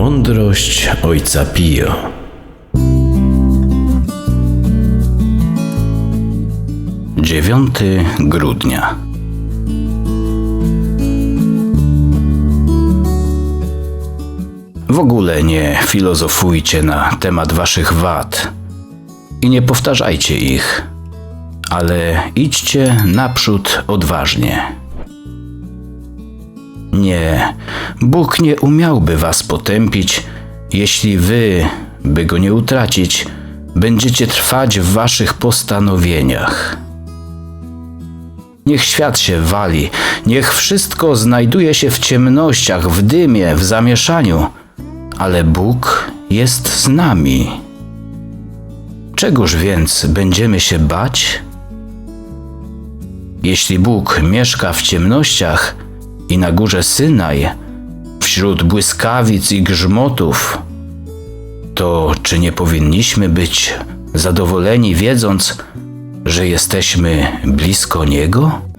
Mądrość ojca Pio. Dziewiąty grudnia. W ogóle nie filozofujcie na temat waszych wad i nie powtarzajcie ich, ale idźcie naprzód odważnie. Nie, Bóg nie umiałby was potępić, jeśli wy, by go nie utracić, będziecie trwać w waszych postanowieniach. Niech świat się wali, niech wszystko znajduje się w ciemnościach, w dymie, w zamieszaniu, ale Bóg jest z nami. Czegoż więc będziemy się bać? Jeśli Bóg mieszka w ciemnościach i na górze Synaj, wśród błyskawic i grzmotów, to czy nie powinniśmy być zadowoleni, wiedząc, że jesteśmy blisko Niego?